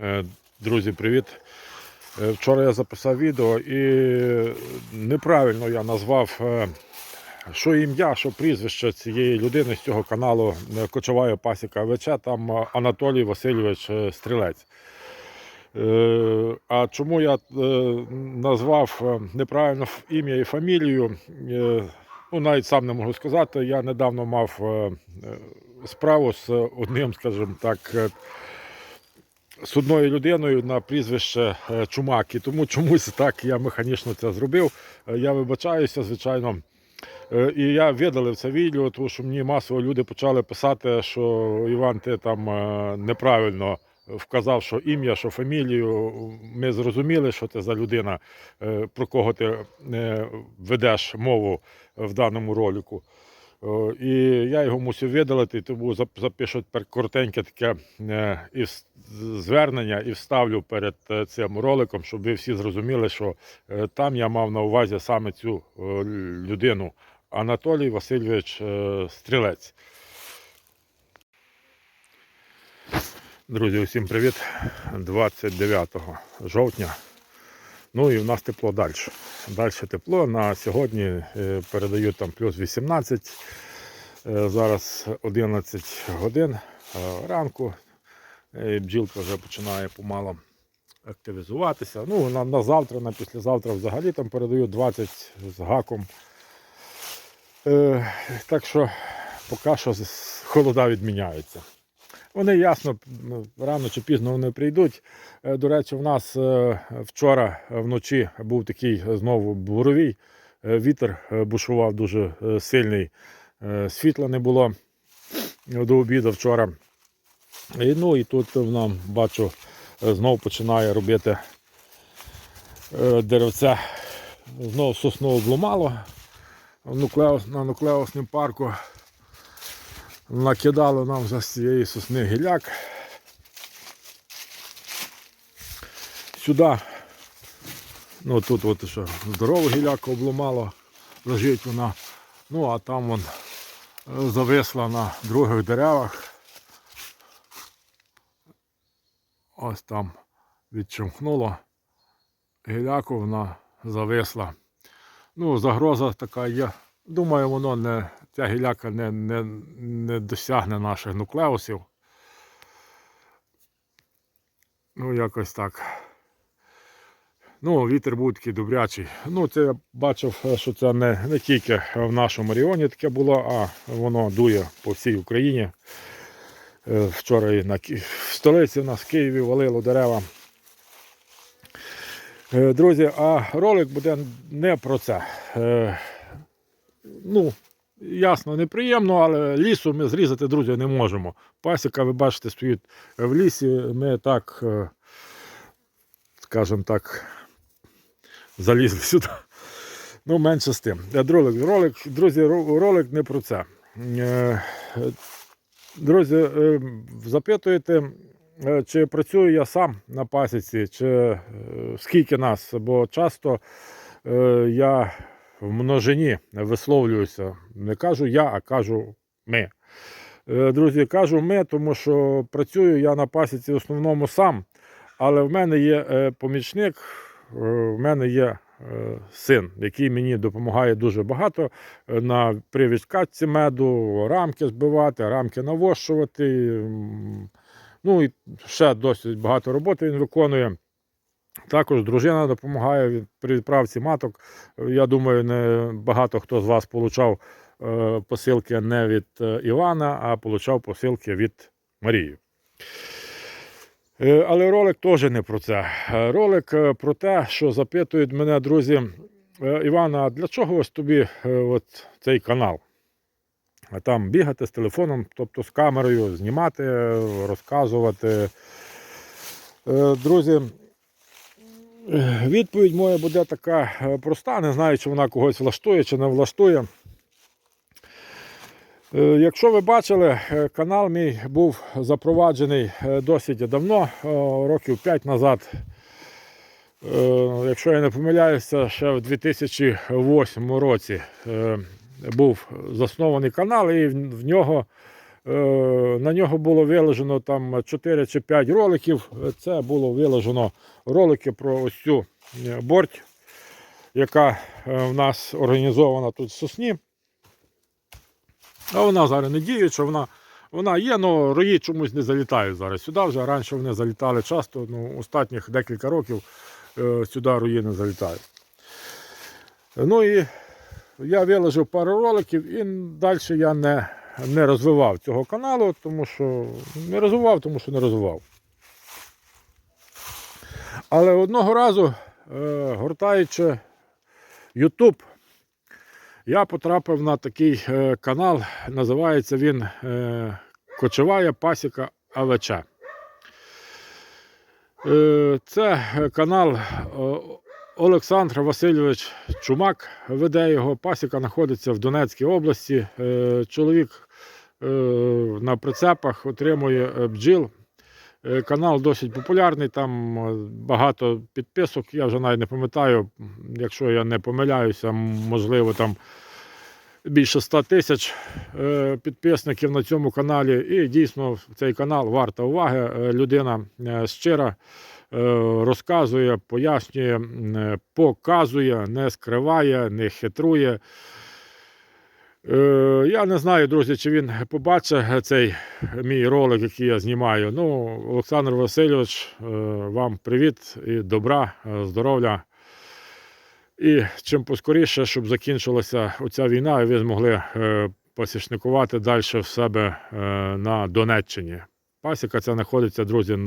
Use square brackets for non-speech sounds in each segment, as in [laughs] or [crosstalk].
Е, Друзі, привіт! Е, Вчора я записав відео і неправильно я назвав, е, що ім'я, що прізвище цієї людини з цього каналу Кочовая Пасіка ВЧ, там Анатолій Васильович Стрілець. А чому я назвав неправильно ім'я і фамілію? Ну, навіть сам не можу сказати. Я недавно мав справу з одним, скажімо так, з одною людиною на прізвище е, Чумак. І тому чомусь так я механічно це зробив. Е, Я вибачаюся, звичайно. Е, І я видалив це відео, тому що мені масово люди почали писати, що Іван, ти там неправильно вказав, що ім'я, що фамілію. Ми зрозуміли, що це за людина, про кого ти ведеш мову в даному ролику. І я його мусив видалити, тому зап- запишу тепер коротеньке таке е, і звернення і вставлю перед е, цим роликом, щоб ви всі зрозуміли, що е, там я мав на увазі саме цю людину Анатолій Васильович Стрілець. Друзі, усім привіт. 29 жовтня. Ну і в нас тепло далі. Далі тепло. На сьогодні е, передають там плюс 18. Е, Зараз 11 годин е, ранку. Бджілка вже починає помало активізуватися. Ну, на, на завтра, на післязавтра взагалі там передають 20 з гаком. Так що поки що холода відміняються. Вони ясно, ну, рано чи пізно вони прийдуть. Е, До речі, в нас е, вчора вночі був такий знову буровій. Е, Вітер бушував дуже сильний. Світла не було до обіду вчора. І, ну і тут нам бачу, е, знов починає робити е, деревце. Знов сосну обломало. В нуклеус, на нуклеусному парку накидали нам вже з цієї сосни гіляк. Сюди, ну тут от що здорову гіляку обломало, лежить вона. Ну а там вон е, зависла на других деревах. Ось там відчумкнуло. Гіляку вона зависла. Ну, загроза така є. Думаю, воно не, ця гіляка не, не, не досягне наших нуклеусів. Ну, якось так. Ну, вітер був такий добрячий. Ну, це я бачив, що це не, не тільки в нашому регіоні таке було, а воно дує по всій Україні. Е, Вчора і на в столиці в нас в Києві валило дерева. Е, Друзі, а ролик буде не про це. Е, Ну, ясно, неприємно, але лісу ми зрізати, друзі, не можемо. Пасіка, ви бачите, стоїть в лісі. Ми так, е, скажімо так, залізли [laughs] сюди. Ну, менше з тим. Е, Ролик, ролик, друзі, ролик не про це. Е, Друзі, запитуєте, чи працюю я сам на пасіці, чи скільки нас, бо часто я в множині висловлююся. Не кажу я, а кажу ми. Е, Друзі, кажу ми, тому що працюю я на пасіці в основному сам, але в мене є е, помічник, е, в мене є син, який мені допомагає дуже багато на при відкатці меду, рамки збивати, рамки навощувати. Ну і ще досить багато роботи він виконує. Також дружина допомагає при відправці маток. Я думаю, не багато хто з вас получав е, посилки не від е, Івана, а получав посилки від Марії. Е, Але ролик теж не про це. Ролик про те, що запитують мене друзі, «Е, Івана, а для чого ось тобі от цей канал? А Там бігати з телефоном, тобто з камерою, знімати, розказувати. Друзі, відповідь моя буде така е, проста. Не знаю, чи вона когось влаштує, чи не влаштує. Е, Якщо ви бачили, е, канал мій був запроваджений досить давно, років 5 назад. Якщо я не помиляюся, ще в 2008 році був заснований канал, і в нього На нього було виложено там 4 чи 5 роликів. Це було виложено ролики про ось цю е, борть, яка е, в нас організована тут в сосні. А вона зараз не діюча, вона, вона є, але рої чомусь не залітають зараз сюди. Вже раніше вони залітали часто, ну, останніх декілька років е, сюди рої не залітають. Ну і я виложив пару роликів і далі я не, не розвивав цього каналу, тому що не розвивав, тому що не розвивав. Але одного разу, е, гортаючи YouTube, я потрапив на такий е, канал, називається він е, Кочевая пасіка АВЧ. Це канал Олександр Васильович Чумак веде його. Пасіка знаходиться в Донецькій області. Е, Чоловік е, на прицепах отримує е, бджіл. Канал досить популярний, там багато підписок. Я вже навіть не пам'ятаю, якщо я не помиляюся, можливо, там більше 100 тисяч підписників на цьому каналі. І дійсно цей канал варта уваги. Людина щира розказує, пояснює, е, показує, не скриває, не хитрує. Е, Я не знаю, друзі, чи він побачить цей мій ролик, який я знімаю. Ну, Олександр Васильович, е, вам привіт і добра, е, здоров'я. І чим поскоріше, щоб закінчилася оця війна, і ви змогли е, посічникувати далі в себе е, на Донеччині. Пасіка ця знаходиться, друзі,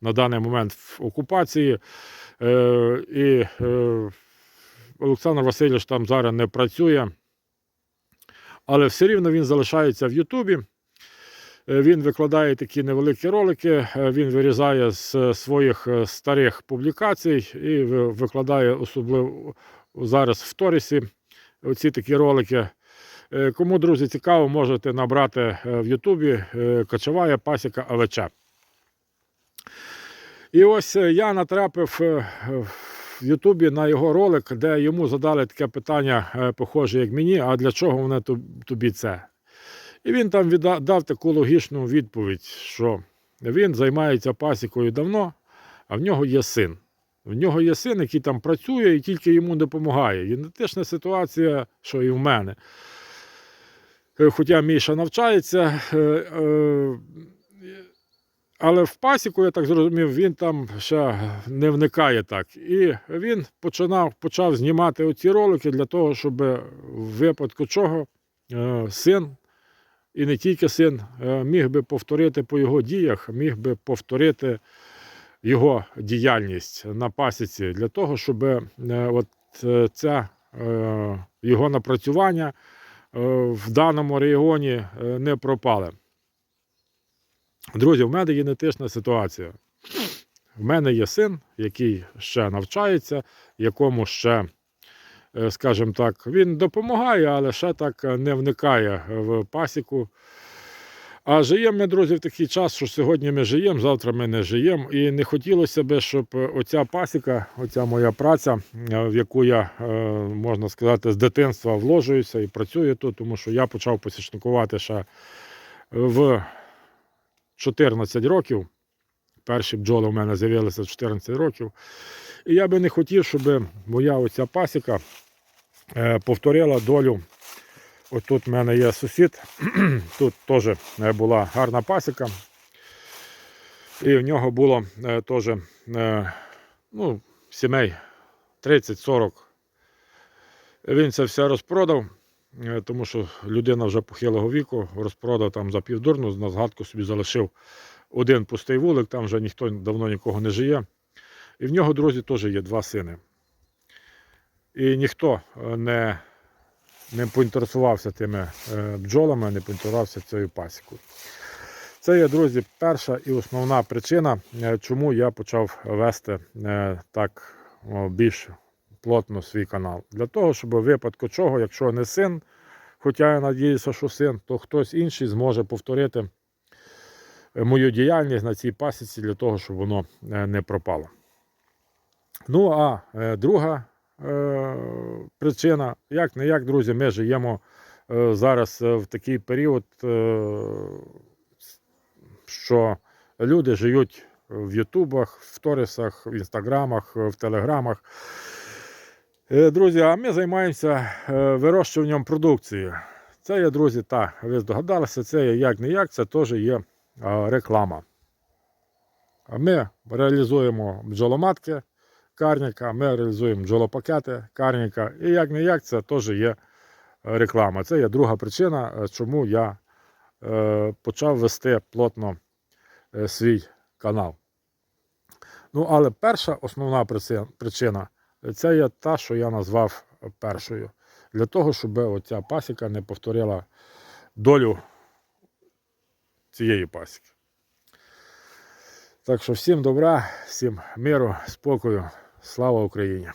на, даний момент в окупації. Е, і е, Олександр Васильович там зараз не працює, але все рівно він залишається в Ютубі. Е, Він викладає такі невеликі ролики, е, він вирізає з своїх е, старих публікацій і викладає особливо зараз в Торісі оці такі ролики. Кому, друзі, цікаво, можете набрати в Ютубі Кочовая пасіка АВЧ. І ось е, я натрапив е, в Ютубі на його ролик, де йому задали таке питання, е, похоже, як мені, а для чого воно тобі це? І він там дав таку логічну відповідь, що він займається пасікою давно, а в нього є син. В нього є син, який там працює і тільки йому допомагає. Ідентична ситуація, що і в мене. Хоча Міша навчається, але в пасіку, я так зрозумів, він там ще не вникає так. І він починав, почав знімати оці ролики для того, щоб в випадку чого е, син і не тільки син е, міг би повторити по його діях, міг би повторити його діяльність на пасіці для того, щоб е, от це його напрацювання в даному регіоні не пропали. Друзі, в мене є ідентична ситуація. В мене є син, який ще навчається, якому ще, е, скажімо так, він допомагає, але ще так е, не вникає в пасіку. А живемо ми, друзі, в такий час, що сьогодні ми живемо, завтра ми не живемо. І не хотілося б, щоб оця пасіка, оця моя праця, е, в яку я, можна сказати, з дитинства вложуюся і працюю тут, тому що я почав посічникувати ще в 14 років. Перші бджоли у мене з'явилися 14 років. І я би не хотів, щоб моя оця пасіка е, повторила долю. Ось тут в мене є сусід, [clears throat] тут теж е, була гарна пасіка. І в нього було е, теж ну, сімей 30-40. Він це все розпродав, тому що людина вже похилого віку розпродав там за півдурну, на згадку собі залишив один пустий вулик, там вже ніхто давно нікого не жиє. І в нього, друзі, теж є два сини. І ніхто е, не, не поінтересувався тими е, бджолами, не поінтересувався цією пасікою. Це є, друзі, перша і основна причина, е, чому я почав вести е, так більш плотно свій канал. Для того, щоб у випадку чого, якщо не син, хоча я надіюся, що син, то хтось інший зможе повторити е, мою діяльність на цій пасіці для того, щоб воно е, не пропало. Ну а е, друга е, причина, як не як, друзі, ми живемо е, зараз в такий період, е, що люди живуть в Ютубах, в Торісах, в інстаграмах, в телеграмах. Е, Друзі, а ми займаємося е, вирощуванням продукції. Це є, друзі, так, ви здогадалися, це є як не як, це теж є реклама. Ми реалізуємо бджоломатки карніка, ми реалізуємо бджолопакети карніка. І як не як, це теж є е, реклама. Це є друга причина, чому я почав вести плотно свій канал. Ну, але перша основна причина це є та, що я назвав першою. Для того, щоб оця пасіка не повторила долю цієї пасіки. Так що всім добра, всім миру, спокою, слава Україні!